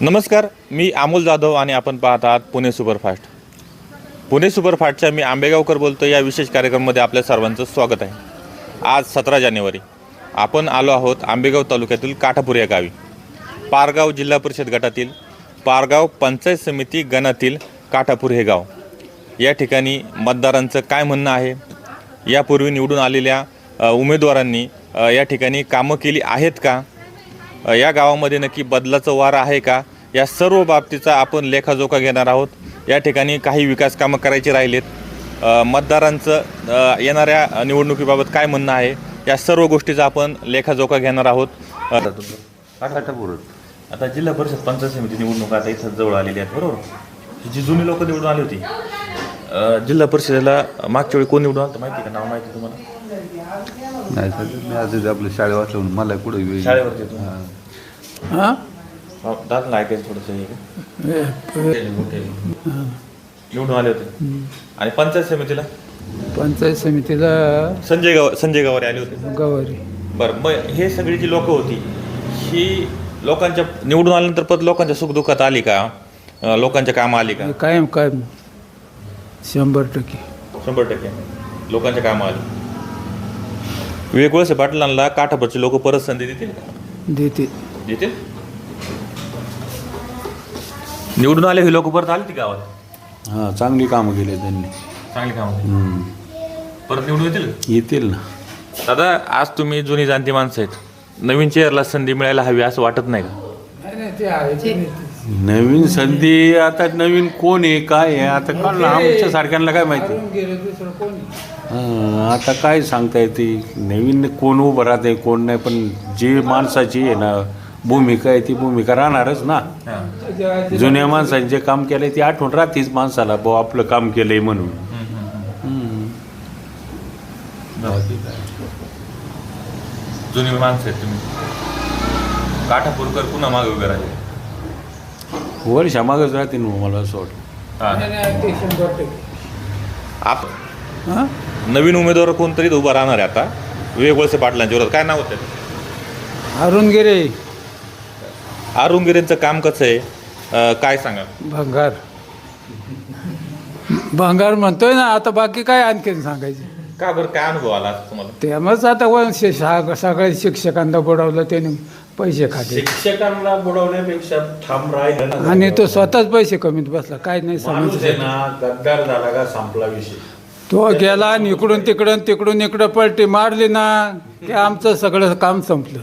नमस्कार मी अमोल जाधव आणि आपण पाहत आहात पुणे सुपरफास्ट. पुणे सुपरफास्टच्या मी आंबेगावकर बोलतो या विशेष कार्यक्रमामध्ये आपल्या सर्वांचं स्वागत आहे. आज सतरा जानेवारी. आपण आलो आहोत आंबेगाव तालुक्यातील काठापूर या गावी. पारगाव जिल्हा परिषद गटातील पारगाव पंचायत समिती गणातील काठापूर हे गाव. या ठिकाणी मतदारांचं काय म्हणणं आहे? यापूर्वी निवडून आलेल्या उमेदवारांनी या ठिकाणी कामं केली आहेत का? या गावामध्ये नक्की बदलाचं वार आहे का? या सर्व बाबतीचा आपण लेखाजोखा घेणार आहोत. या ठिकाणी काही विकास कामं करायची राहिलेत. मतदारांचं येणाऱ्या निवडणुकीबाबत काय म्हणणं आहे? या सर्व गोष्टीचा आपण लेखाजोखा घेणार आहोत. आता जिल्हा परिषद पंचायत समिती निवडणूक आता इथं जवळ आलेली आहेत बरोबर? ही जी जुनी लोक निवडून आली होती. जिल्हा परिषदेला मागच्या वेळी कोण निवडून आलं माहिती आहे का? नाव माहिती आहे तुम्हाला? नाही सर. मी आज आपलं शाळे वाचलं मला कुठं वेळ शाळेवरती येतो. हां. हा? हो, दादा ऐकायचं थोडंसं हे. का? मोठे निवडून आले होते. आणि पंचायत समितीला? पंचायत समितीला संजय गाव संजय गावारे आले होते. गवारी. बरं मग हे सगळी जी लोक होती ही लोकांच्या निवडून आल्यानंतर परत लोकांच्या सुखदुःखात आली का? अं, लोकांच्या कामं आली का? कायम कायम. शंभर टक्के. शंभर टक्के. लोकांच्या कामं आली. वळसे पाटलांना काठापरचे लोक परत संधी देतील देते देतील. निवडून आले हे लोक परत आले ती गावात हां चांगली कामं केली त्यांनी. चांगली कामं हम्म. परत निवडून येतील? येतील ना. दादा आज तुम्ही जुनी जाणती माणसं आहेत. नवीन चेअरला संधी मिळायला हवी असं वाटत नाही का? नवीन संधी आता नवीन कोण आहे काय आहे? आता काढलं आमच्या सारख्यांना काय माहिती? आता काय सांगता येते नवीन कोण उभं राहते कोण नाही पण जे माणसाची आहे ना भूमिका आहे ती भूमिका राहणारच ना. जुन्या माणसाने जे काम केलंय ती आठवण राहतेच माणसाला भाऊ आपलं काम केलंय म्हणून. जुनी माणसं आहेत तुम्ही. काठापूरकर पुन्हा मागे उभे राहिले. वर्षामागच राहते ना मला असं वाटतं. हा. आप हा? नवीन उमेदवार कोणतरी उभा राहणार आहे आता. विवेक वळसे पाटलांच्या विरोधात. काय नाव होतं अरुण गिरे. अरुण गिरेंचं काम कसं आहे? अं, काय सांगा भंगार. भंगार म्हणतोय ना आता बाकी काय आणखीन सांगायचे? का बरं? काय अनुभव आला आज तुम्हाला? त्यामुळेच आता वंश सगळ्या शिक्षकांना बुडवलं त्याने पैसे खाते. शिक्षकांना बुडवण्यापेक्षा ठाम राहिलं आणि तो स्वतःच पैसे कमीत बसला. काय नाही समज ना गद्दार झाला का संपला विषय. तो गेला आणि इकडून तिकडून तिकडून इकडं पलटी मारली ना की आमचं सगळं काम संपलं.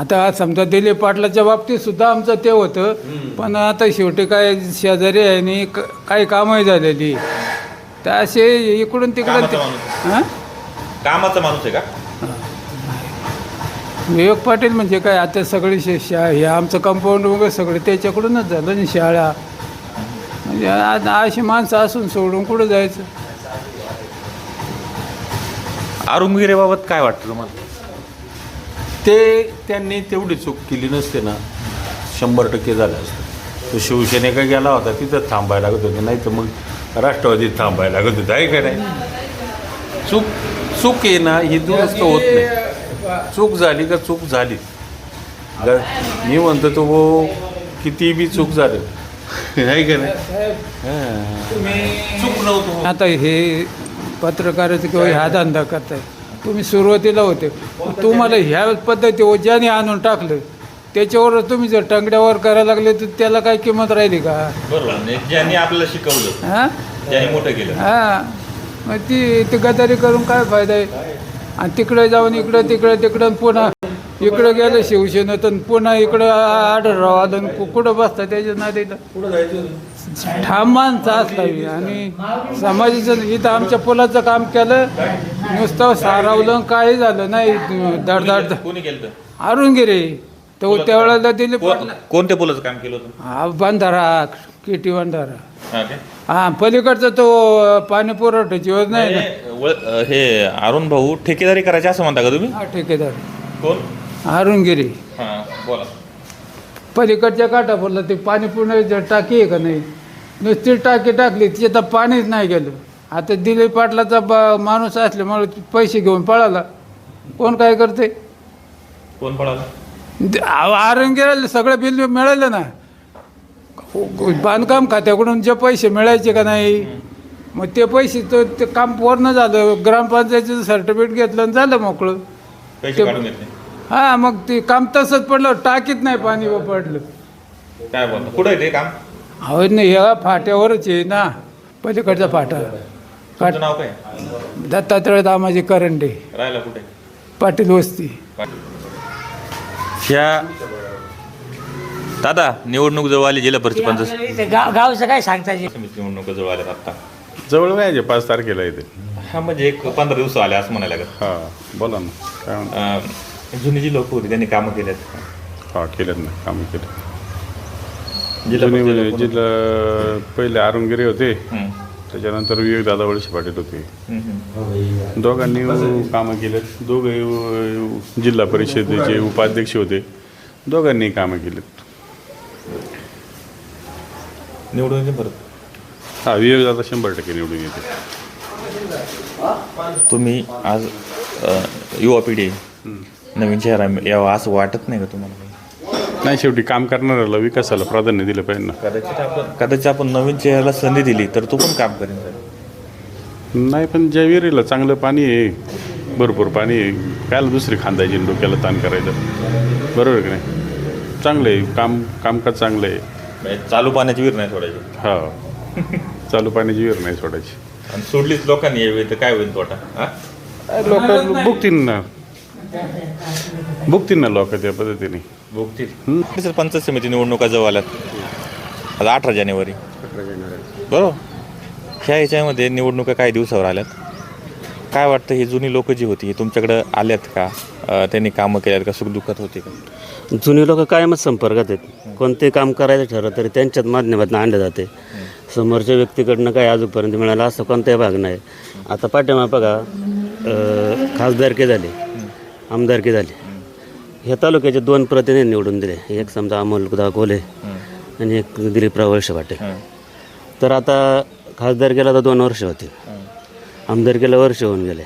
आता समजा दिलीप पाटलाच्या बाबतीत सुद्धा आमचं ते होतं पण आता शेवटी काय शेजारी आहे आणि क- काही कामही झालेली. तर असे इकडून तिकडून कामाचा माणूस. हां? कामाचा माणूस आहे का? विवेक पाटील म्हणजे काय आता सगळी शे शा हे आमचं कंपाऊंड वगैरे सगळं त्याच्याकडूनच झालं आणि शाळा. म्हणजे अशी माणसं असून सोडून कुठं जायचं? अरुण गिरेबाबत काय वाटतं तुम्हाला? ते त्यांनी तेवढी चूक केली नसते ना. शंभर टक्के झालं असतं. तो शिवसेनेका गेला होता तिथं थांबायला लागत होते नाही तर मग राष्ट्रवादीत थांबायला लागत होतं आहे का नाही? चूक चूक आहे ना ही दुरुस्त होत नाही. चूक झाली का चूक झाली. ग- मी म्हणतो तो वो किती बी चूक झालं. आहे का नाही? हां. चूक नव्हतं आता हे पत्रकाराचं किंवा ह्या धंदा करताय. तुम्ही सुरुवातीला होते. तुम्हाला ह्या पद्धतीवर ज्याने आणून टाकलं. त्याच्यावर तुम्ही जर टंगड्यावर करायला लागले तर त्याला काय किंमत राहिली का? बरोबर. ज्यांनी आपल्याला शिकवलं हां? ज्यांनी मोठं केलं. हां. मग ती ती गदारी करून काय फायदा आहे? आणि तिकडे जाऊन इकडं तिकडं तिकडं पुन्हा इकडं गेलं शिवसेनेतून पुन्हा इकडं आढळराव आलं कु- कुठं बसता त्याच्या नादीला ठाम माणसं असलावी आणि समाजाचं इथं आमच्या पुलाचं काम केलं नुसतं सारावलं काही झालं नाही. धडधड कोणी केलं? अरुण गिरे तो त्यावेळेला दिले कोणत्या पुलाचं काम केलं होतं? हा बंधारा किटी बंधारा. हा काय? हा पलीकडचा तो पाणी पुरवठ्याची योजना आहे ना. वळ- हे अरुण भाऊ ठेकेदारी करायचे असं म्हणता का तुम्ही? हा ठेकेदार. कोण? अरुण गिरे हा बोला. पलीकडच्या काठापूरला ते पाणी पूर्ण टाकी आहे का नाही? नुसती टाकी टाकली तिच्यात पाणीच नाही गेलं. आता दिलीप पाटलाचा ब माणूस असल्यामुळे पैसे घेऊन पळाला. कोण काय करते कोण पळाला? आरंगीला सगळं बिल मिळालं ना. बांधकाम खात्याकडून जे पैसे मिळायचे का नाही मग ते पैसे तो ते काम पूर्ण झालं. ग्रामपंचायतीचं सर्टिफिकेट घेतलं आणि झालं मोकळं. पैसे ते- काढून घेतले. हा मग ते काम तसंच पडलं टाकीत नाही पाणी व पडलं. काय बोलतो? कुठं आहे ते काम? हवं नाही ह्या फाट्यावरच आहे ना पलीकडचा फाटा. तुमचं नाव काय? दत्तात्रय दामाजी करंडे. राहायला कुठे? पाटील वस्ती. ह्या दादा निवडणूक जवळ आली जिल्हा परिषद पंचायत इथे गाव गावचं काय सांगता येईल समिती निवडणूक जवळ आल्यात आता. जवळ व्हायचे पाच तारखेला येते हा म्हणजे एक पंधरा दिवस आले असं म्हणायला लागत हा बोला ना काय म्हणता? अं, जुनी जी लोक होती त्यांनी कामं केलेत हा केलेत ना कामं केले जिल्हा जुने म्हणजे परिषदेला जिल्हा पहिले अरुणगिरी होते त्याच्यानंतर विवेक दादा वळसे पाटील होते. दोघांनी कामं केलेत. दोघे जिल्हा परिषदेचे उपाध्यक्ष होते. दोघांनी कामं केलेत. निवडून येते परत? हा विवेक दादा शंभर टक्के निवडून येते. तुम्ही आज अं, युवा पिढी नवीन चेहरा यावा असं वाटत नाही का तुम्हाला? काही? नाही शेवटी काम करणाऱ्याला विकासाला प्राधान्य दिलं पाहिजे ना. कदाचित आपण कदाचित आपण नवीन चेहऱ्याला संधी दिली तर तो पण काम करेन साहेब. नाही पण ज्या विहिरीला चांगलं पाणी आहे भरपूर पाणी आहे कायला दुसरी खांदायची आणि डोक्याला ताण करायचं. बरोबर की नाही? चांगलं आहे काम कामकाज चांगलं आहे. म्हणजे चालू पाण्याची विहीर नाही सोडायची. हा. चालू पाण्याची विहीर नाही सोडायची. आणि सोडलीच लोकांनी यावेळी तर काय होईल तोटा हा? लोक बुकतील ना. बुकतील ना लोक त्या पद्धतीने. भोगतील परिषद पंचायत समिती निवडणुका जवळ आल्यात. आज अठरा जानेवारी. बरोबर? ह्या ह्याच्यामध्ये निवडणुका काही दिवसावर आल्यात. काय वाटतं ही जुनी लोक जी होती ही तुमच्याकडं आल्यात का? त्यांनी कामं केल्यात का? सुखदुःखात होते का? जुनी लोक कायमच संपर्कात आहेत. कोणते काम करायचं ठरलं तरी त्यांच्याच माध्यमातून आणलं जाते. समोरच्या व्यक्तीकडनं काय अजूनपर्यंत मिळालं असं कोणताही भाग नाही. आता पाठिंबा बघा अं, खासदारकी झाली. आमदारकी झाली. ह्या तालुक्याचे दोन प्रतिनिधी निवडून दिले. एक समजा अमोलदा कोले आणि एक दिलीपराव वळसे पाटील. तर आता खासदारकीला तर दोन वर्ष होतील. आमदारकीला वर्ष होऊन गेले.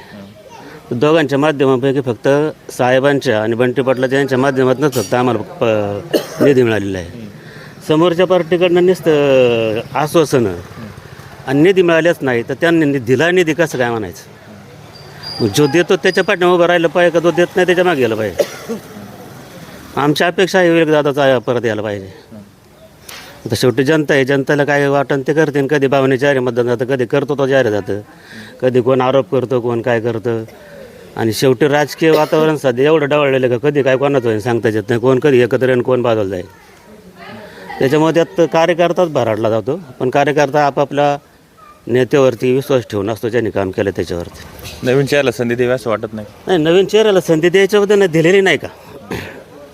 दोघांच्या माध्यमापैकी फक्त साहेबांच्या आणि बंटी पाटलाच्या यांच्या माध्यमातूनच फक्त आम्हाला प निधी मिळालेला आहे. समोरच्या पार्टीकडनं नुसतं आश्वासनं आणि निधी मिळालेच नाही तर त्यांनी दिला निधी कसं काय म्हणायचं? मग जो देतो त्याच्या पाठीमागे उभं राहिलं पाहिजे का तो देत नाही त्याच्यामागे गेलं पाहिजे. आमची अपेक्षा आहे विवेक दादाचा परत यायला पाहिजे. आता शेवटी जनता आहे जनतेला काय वाटण ते करते कधी भावने जारी मतदान जातं कधी करतो तो जाहीर जातं. कधी कोण आरोप करतो कोण काय करतं. आणि शेवटी राजकीय वातावरण सध्या एवढं डावळलेलं आहे का कधी काय कोणाचं होईल सांगता येत नाही कोण कधी एकत्र येऊन कोण बाजूला जाईल. त्याच्यामुळे त्यात कार्यकर्ताच भराडला जातो. पण कार्यकर्ता आपापल्या नेत्यावरती विश्वास ठेवून असतो ज्यांनी काम केलं त्याच्यावरती. नवीन चेहऱ्याला संधी द्यावी असं वाटत नाही? नाही नवीन चेहऱ्याला संधी द्यायच्याबद्दल नाही दिलेली नाही का?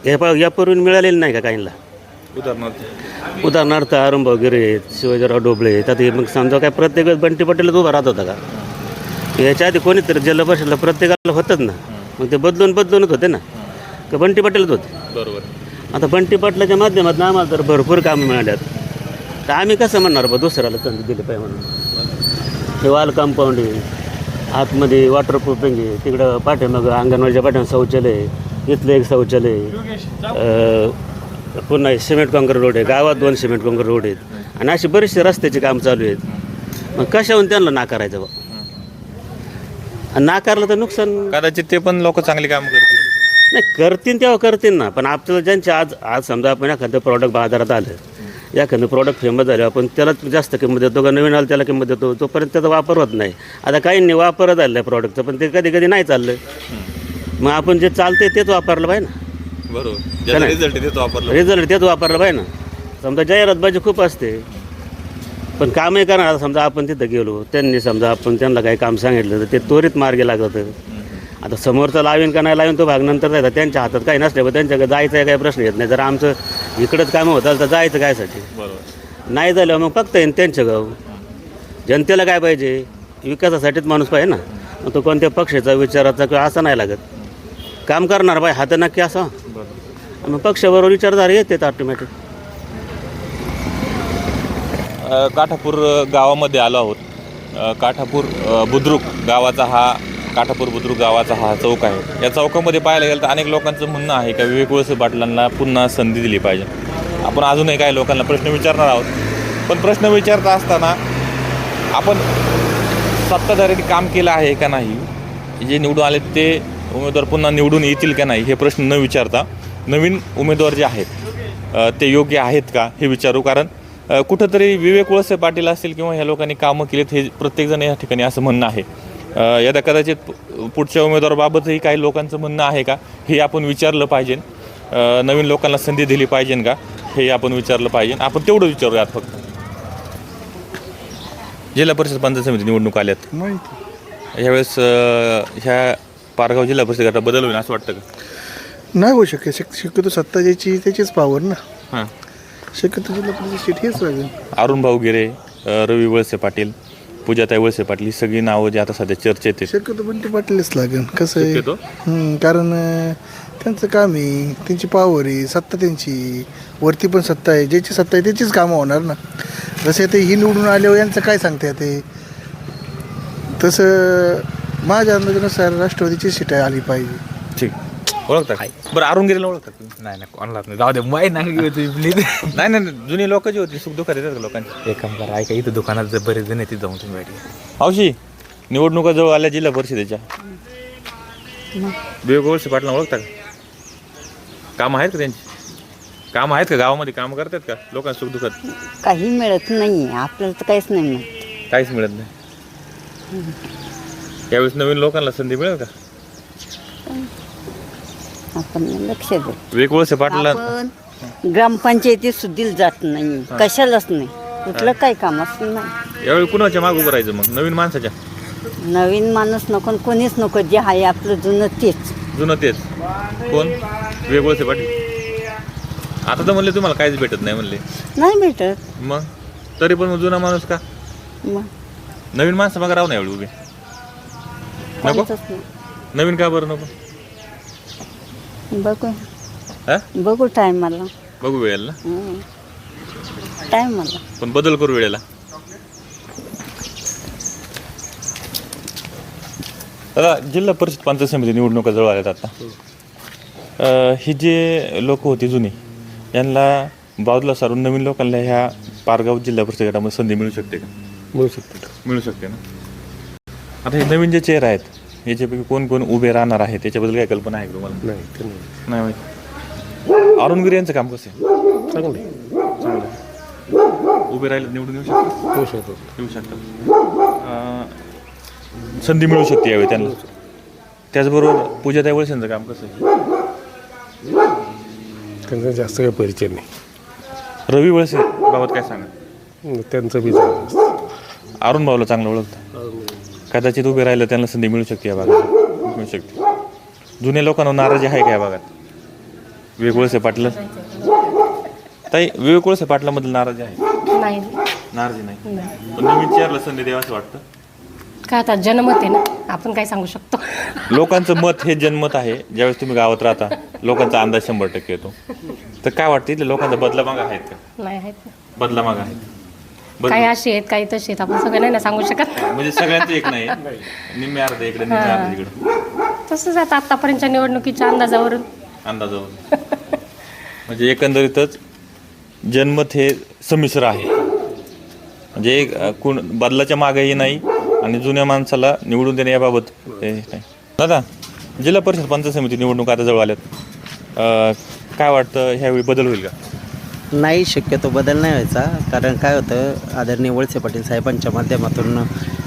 या पा यापूर्वी मिळालेली नाही का काहींना? उदाहरणार्थ? उदाहरणार्थ अरुणभाऊ गिरे शिवाजीराव डोबळे हे मग समजा काय प्रत्येक वेळेस बंटी पटेलच उभा राहत होता का? याच्या आधी कोणीतरी जिल्हा परिषदला प्रत्येकाला होतच ना. मग ते बदलून बदलूनच होते ना. का बंटी पटेलच होते? बरोबर. आता बंटी पाटलाच्या माध्यमातून आम्हाला तर भरपूर कामं मिळाल्यात. तर आम्ही कसं म्हणणार बा दुसऱ्याला संधी दिली पाहिजे म्हणून. हे वाल कंपाऊंड आहे. आतमध्ये वॉटर प्रूफिंग आहे. तिकडं पाठीमागं अंगणवाडीच्या पाठीमागं शौचालय. इथलं एक शौचालय पुन्हा सिमेंट काँक्रीट रोड आहे. गावात दोन सिमेंट काँक्रीट रोड आहेत. आणि अशी बरीचशी रस्त्याची काम चालू आहेत. मग कशाहून त्यांना नाकारायचं बा आणि नाकारलं तर नुकसान कदाचित ते पण लोक चांगली काम करतील. नाही करतील तेव्हा करतील ना. पण आपल्याला ज्यांचे आज आज समजा आपण एखादं प्रॉडक्ट बाजारात आलं एखादं प्रॉडक्ट फेमस झालं आपण त्याला जास्त किंमत देतो का? नवीन आलं त्याला किंमत देतो. तोपर्यंत त्याचा वापर होत नाही. आता काहींनी वापर झालं आहे प्रॉडक्टचं पण ते कधी कधी नाही चाललं. मग आपण जे चालते तेच वापरलं पाहिजे ना. बरोबर. ज्याचा रिझल्ट आहे तेच वापरलं रिझल्ट तेच वापरलं पाहिजे ना. समजा जाहिरातबाजी खूप असते. पण कामही करणार. आता समजा आपण तिथं गेलो त्यांनी समजा आपण त्यांना काही काम सांगितलं तर ते त्वरित मार्गी लागत. आता समोरचा लावीन का नाही लावीन तो भाग नंतर जायचा. त्यांच्या हातात काही नसल्यावर त्यांच्याकडे जायचा काही प्रश्न येत नाही. जर आमचं इकडंच कामं होतं तर जायचं कायसाठी? बरोबर. नाही झालं मग फक्त येईन त्यांचं गाव. जनतेला काय पाहिजे? विकासासाठीच माणूस पाहिजे ना. मग तो कोणत्या पक्षाचा विचाराचा किंवा असं नाही लागत. काम करणार बाय हात नक्की असा. मग पक्षाबरोबर विचारधारा येते ऑटोमॅटिक काठापूर गावामध्ये आलो आहोत. काठापूर बुद्रुक गावाचा हा काठापूर बुद्रुक गावाचा हा चौक आहे. या चौकामध्ये पाहायला गेलं तर अनेक लोकांचं म्हणणं आहे का विवेक वळसे पाटलांना पुन्हा संधी दिली पाहिजे. आपण अजूनही काही लोकांना प्रश्न विचारणार आहोत. पण प्रश्न विचारता असताना आपण सत्ताधाऱ्यांनी काम केलं आहे का नाही? जे निवडून आले ते उमेदवार पुन्हा निवडून येतील का नाही हे प्रश्न न विचारता नवीन उमेदवार जे आहेत ते योग्य आहेत का हे विचारू? कारण कुठंतरी विवेक वळसे पाटील असतील किंवा ह्या लोकांनी कामं केलीत हे प्रत्येकजण या ठिकाणी असं म्हणणं आहे. यदा कदाचित पुढच्या उमेदवाराबाबतही काही लोकांचं म्हणणं आहे का? हे आपण विचारलं पाहिजे. नवीन लोकांना संधी दिली पाहिजे का? हे आपण विचारलं पाहिजे. आपण तेवढं विचारूयात फक्त. जिल्हा परिषद पंचायत समिती निवडणूक आल्यात. यावेळेस अ, ह्या पारगाव जिल्हा परिषद गटात बदल होईल असं वाटतं का? नाही होऊ शक्य शक शक्यतो सत्ता ज्याची त्याचीच पावर ना. हां. शक्यतो जिल्हा परिषद सीट हेच राहील. अरुण भाऊ गिरे रवी वळसे पाटील पूजाताई वळसे पाटील ही सगळी नावं जी आता सध्या चर्चेत आहेत. शक्यतो बंटी पाटीलच लागेल. कसं आहे? शक्यतो? हम्म, कारण अं, त्यांचं काम आहे. त्यांची पावर आहे. सत्ता त्यांची वरती पण सत्ता आहे. ज्याची सत्ता आहे त्याचीच कामं होणार ना. जसे ते ही निवडून आल्यावर यांचं काय सांगता येते? तसं माझ्या अंदाजानुसार राष्ट्रवादीची सीट आली पाहिजे. ठीक ओळखता का? बरं अरुण गिरेला ओळखतात तुम्ही? नाही नाही कोणालाच नाही. जाऊ दे माही नाही घेऊ तुम्ही प्लीज नाही नाही नाही, जुनी लोक जी होती सुख दुःखात येतात का लोकांची? एक काम करा ऐका इथं दुकानात जर बरेच जण येते जाऊन तुम्ही भेटी. मावशी निवडणुका जवळ आल्या जिल्हा परिषदेच्या. वळसे पाटला ओळखता का? कामं आहेत का त्यांची? कामं आहेत का? गावामध्ये कामं करतात का? लोकांना सुख दुःखात? काही मिळत नाही आपल्याला तर काहीच नाही मिळत. काहीच मिळत नाही. यावेळेस नवीन लोकांना संधी मिळेल का? आपण लक्ष देऊ पाटला आपण ग्रामपंचायतीत सुद्धा जात नाही. कशालाच नाही. कुठलं काही कामच नाही. यावेळी कुणाच्या माग उभं राहायचं मग? नवीन माणसाच्या? नवीन माणूस नको आणि कोणीच नको. जे आहे आपलं जुनं तेच. जुनं तेच. कोण? वळसे पाटील. आता तर म्हणले तुम्हाला काहीच भेटत नाही म्हणले. नाही भेटत. मग? तरी पण मग जुना माणूस का? मग? नवीन माणसं मग राहू नये एवढी उभी. नको? कोणतंच नाही. नवीन का बरं नको? बघू. हा? बघू टायमाला बघू वेळेला? ना टायमाला पण बदल करू वेळेला. दादा जिल्हा परिषद पंचायत समिती निवडणुका जवळ आल्यात आता. अं, ही जे लोक होती जुनी यांना बाजूला सारून नवीन लोकांना ह्या पारगाव जिल्हा परिषद गटामध्ये संधी मिळू शकते का? मिळू शकते. मिळू शकते ना? आता हे नवीन जे चेहरे आहेत याच्यापैकी कोण कोण उभे राहणार आहे त्याच्याबद्दल काय कल्पना आहे का तुम्हाला? नाही ते नाही. नाही माहिती अरुण गिरे यांचं काम कसं आहे? चांगलं आहे. चांगलं. आहे. उभे राहिले निवडून येऊ शकतात होऊ शकतो येऊ शकतात अं, संधी मिळू शकते यावेळी त्यांना? त्याचबरोबर पूजाताई वळसेंचं काम कसं आहे? त्यांचा जास्त काही परिचय नाही. रवी वळसे बाबत काय सांगा त्यांचं बी चांगलं असतं. अरुण भाऊला चांगलं ओळखतं. कदाचित उभे राहिलं त्यांना संधी मिळू शकते या भागात. मिळू शकते. जुन्या लोकांना नाराजी आहे का या भागात? विवेक वळसे पाटील? ताई विवेक वळसे पाटलामधील नाराजी आहे? नाही. नाराजी नाही? पण चेअरला संधी द्यावं असं वाटतं? काय आता जनमत आहे ना? आपण काय सांगू शकतो? लोकांचं मत हे जनमत आहे. ज्यावेळेस तुम्ही गावात राहता लोकांचा अंदाज शंभर टक्के येतो. तर काय वाटतं इथल्या लोकांचा बदला माग आहेत का? नाही आहेत ना. बदला माग आहेत. काही अशी आहेत काही तशी आहेत. आपण सगळं नाही ना सांगू शकत. म्हणजे सगळ्यांचं एक नाही. निम्मे अर्धे इकडे निम्मे अर्धे इकडे. तसंच आता आतापर्यंतच्या निवडणुकीच्या अंदाजावरून. अंदाजावर म्हणजे एकंदरीतच जनमत हे संमिश्र आहे. म्हणजे एक, अ, कोण बदलाच्या मागेही नाही आणि जुन्या माणसाला निवडून देणे याबाबत हे नाही. दादा जिल्हा परिषद पंचायत समिती निवडणूक आता जवळ आल्यात. अ, काय वाटतं? ह्यावेळी बदल होईल का? नाही शक्यतो बदल नाही व्हायचा. कारण काय होतं आदरणीय वळसे पाटील साहेबांच्या माध्यमातून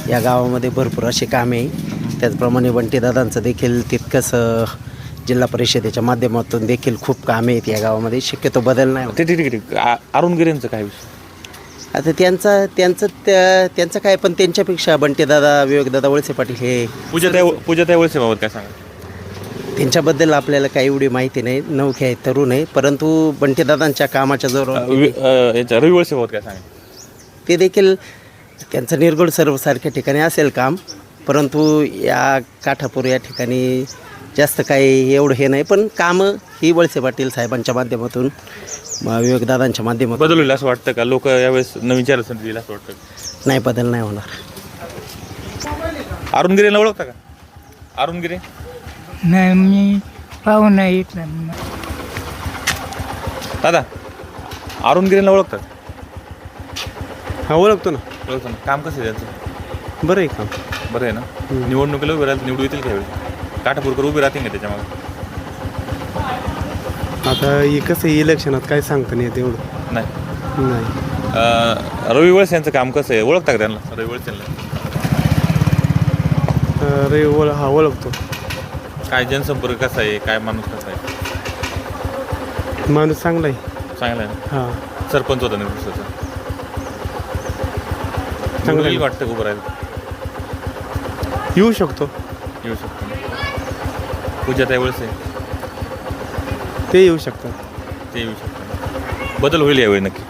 या गावामध्ये भरपूर अशी कामे. त्याचप्रमाणे बंटीदादांचं देखील तितकंच जिल्हा परिषदेच्या माध्यमातून देखील खूप कामे आहेत या गावामध्ये. शक्यतो बदल नाही होत. ते ठीक ठीक ठीक आ- अरुण गिरेंचं काय विषय? आता त्यांचा त्यांचं त्या त्यांचं काय पण त्यांच्यापेक्षा बंटीदादा विवेकदादा वळसे पाटील हे पूजाताई पूजाताई वळसे बाबत काय सांगा? त्यांच्याबद्दल आपल्याला काही एवढी माहिती नाही नवखे आहेत तरुण आहे परंतु बंटीदादांच्या कामाच्या जोरावर याच्या रवी वळसे बाबत काय सांगा ते देखील त्यांचं निर्गुण सर्वसारख्या ठिकाणी असेल काम परंतु या काठापूर या ठिकाणी जास्त काही एवढं हे नाही पण कामं ही वळसे पाटील साहेबांच्या माध्यमातून म, विवेकदादांच्या माध्यमातून. बदल होईल असं वाटतं का? लोक यावेळेस नवीन चार असं वाटतं? का? नाही बदल नाही होणार. अरुण गिरेला ओळखता का? अरुण गिरे नाही मी पाहू नाही दादा अरुण गिरेला ओळखतात? हा ओळखतो ना. ओळखतो ना. काम कसं आहे त्यांचं? बरं आहे काम. बरं आहे ना. निवडणुकीला उभे राहतील निवडू येतील त्यावेळी. काठापूरकर उभे राहतील का त्याच्यामागे? आता हे कसं आहे, इलेक्शनात काय सांगता नाही येत एवढं. नाही. नाही. अं, रवी वळसे यांचं काम कसं आहे? ओळखता का त्यांना? रवी वळसेंना अरे ओळ हा ओळखतो. काय जनसंपर्क कसा आहे? काय माणूस कसा आहे? माणूस चांगला आहे. चांगला आहे ना? हा. सरपंच होता चांगलं आहे. चांगलं वाटतं उभं राहिलं येऊ शकतो. येऊ शकतो पूजाताई वळसे ते येऊ शकतात. ते येऊ शकतो बदल होईल यावेळी नक्की.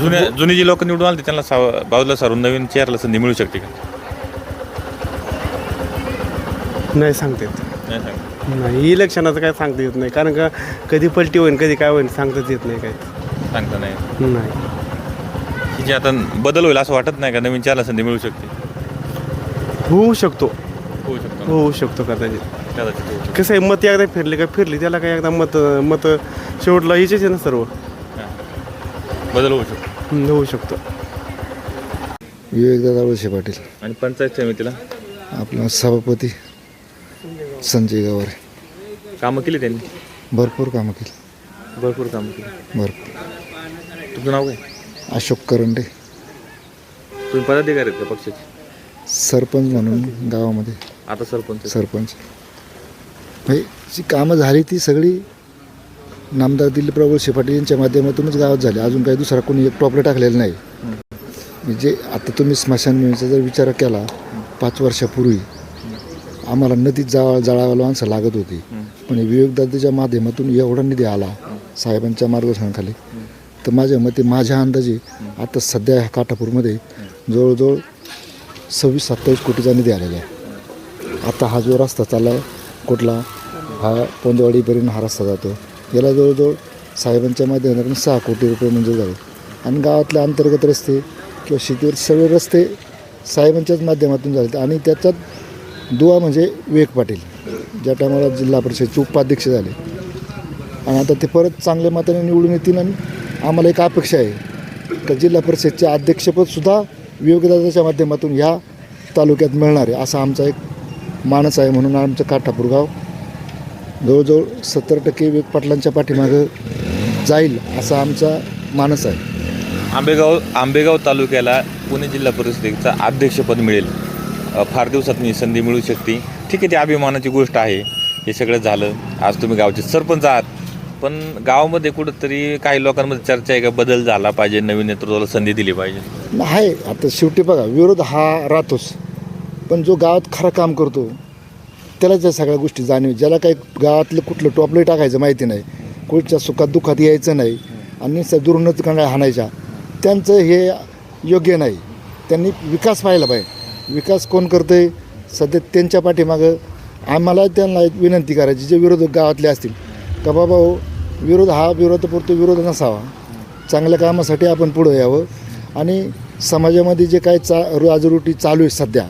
जुन्या जुनी जी लोक निवडून आली त्यांना साव बाजूला सारून नवीन चेअरला संधी मिळू शकते का? नाही सांगता येत. नाही सांग नाही इलेक्शनाचं काय सांगता येत नाही. कारण का कधी पलटी होईल कधी काय होईल सांगताच येत नाही काय सांगता नाही नाही. की जे आता बदल होईल असं वाटत नाही का? नवीन चेअरला संधी मिळू शकते. होऊ शकतो. होऊ शकतो. होऊ शकतो कदाचित. कदाचित होऊ शकतो. कसं आहे मत एकदा फिरले का फिरली त्याला काय एकदा मत मत शेवटला हिचेच आहे ना सर्व? हां. बदल होऊ शकतो. हम्म, होऊ शकतो. विवेकदादा वळसे पाटील. आणि पंचायत समितीला? आपला सभापती. संजय गावारे. कामं केली त्यांनी? भरपूर कामं केली. भरपूर कामं केली. भरपूर. तुमचं नाव काय? अशोक करंडे. तुम्ही पदाधिकारी आहेत का पक्षाचे? सरपंच म्हणून गावामध्ये. आता सरपंच आहेत. सरपंच. म्हणजे जी कामं झाली ती सगळी नामदार दिलीपराव वळसे पाटील यांच्या माध्यमातूनच गावात झाली. अजून काही दुसरा कोणी एक टॉपलं टाकलेलं नाही. म्हणजे आता तुम्ही स्मशानभूमीचा जर विचार केला पाच वर्षापूर्वी आम्हाला नदीत जाळा जाळावाला माणसं लागत होती. पण विवेकदादाच्या माध्यमातून एवढा निधी आला साहेबांच्या मार्गदर्शनाखाली. तर माझ्या मते माझ्या अंदाजे आता सध्या ह्या काठापूरमध्ये जवळजवळ सव्वीस सत्तावीस कोटीचा निधी आलेला आहे. आता हा जो रस्ता चालला आहे कुठला हा पोंदवाडीपर्यंत हा रस्ता जातो. याला जवळजवळ साहेबांच्या माध्यमातून सहा कोटी रुपये मंजूर झाले. आणि गावातले अंतर्गत रस्ते किंवा शेतीवर सगळे रस्ते साहेबांच्याच माध्यमातून झाले आणि त्याच्यात दुवा म्हणजे विवेक पाटील ज्या टायमाला जिल्हा परिषदचे उपाध्यक्ष झाले. आणि आता ते परत चांगल्या मताने निवडून येतील आणि आम्हाला एक अपेक्षा आहे का जिल्हा परिषदचे अध्यक्षपदसुद्धा विवेकदादाच्या माध्यमातून ह्या तालुक्यात मिळणार आहे असा आमचा एक मानस आहे म्हणून आमचं काठापूर गाव जवळजवळ सत्तर टक्के विवेक पाटलांच्या पाठीमागं जाईल असा आमचा मानस आहे. आंबेगाव आंबेगाव तालुक्याला पुणे जिल्हा परिषदेचा अध्यक्षपद मिळेल. फार दिवसात मी संधी मिळू शकते. ठीक आहे ती अभिमानाची गोष्ट आहे. हे सगळं झालं. आज तुम्ही गावचे सरपंच आहात. पण गावामध्ये कुठंतरी काही लोकांमध्ये चर्चा आहे का? बदल झाला पाहिजे. नवीन नेतृत्वाला संधी दिली पाहिजे. आहे आता शेवटी बघा विरोध हा राहतोच. पण जो गावात खरं काम करतो त्यालाच या सगळ्या गोष्टी जाणीव ज्याला काही गावातलं कुठलं टॉपलंही टाकायचं माहिती नाही कुठच्या सुखात दुःखात यायचं नाही आणि स दुर्नत हाणायच्या त्यांचं हे योग्य नाही. त्यांनी विकास व्हायला पाहिजे. विकास कोण करतंय? सध्या त्यांच्या पाठीमागं आम्हाला त्यांना एक विनंती करायची जे विरोधक गावातले असतील. का बाबा हो विरोध हा विरोधापुरतो विरोध नसावा. चांगल्या कामासाठी आपण पुढं यावं. आणि समाजामध्ये जे काय चा राजरोटी चालू आहे सध्या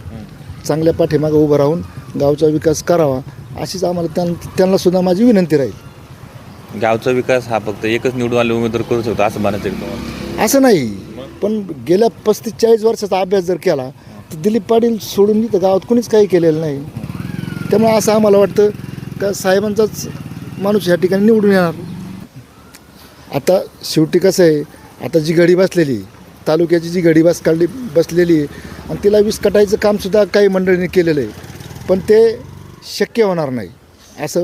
चांगल्या पाठीमागं उभं राहून गावचा विकास करावा अशीच आम्हाला त्यां त्यांनासुद्धा माझी विनंती राहील. गावचा विकास हा फक्त एकच निवडून आले उमेदवार करू शकतो असं म्हणायचं असं नाही. पण गेल्या पस्तीस चाळीस वर्षाचा अभ्यास जर केला तर दिलीप पाटील सोडून इथं गावात कोणीच काही केलेलं नाही. त्यामुळे असं आम्हाला वाटतं का साहेबांचाच माणूस या ठिकाणी निवडून येणार. आता शेवटी कसं आहे आता जी घडी बसलेली तालुक्याची जी घडी बस काढली बसलेली आहे आणि तिला विस्कटायचं कामसुद्धा काही मंडळींनी केलेलं आहे. पण ते शक्य होणार नाही. असं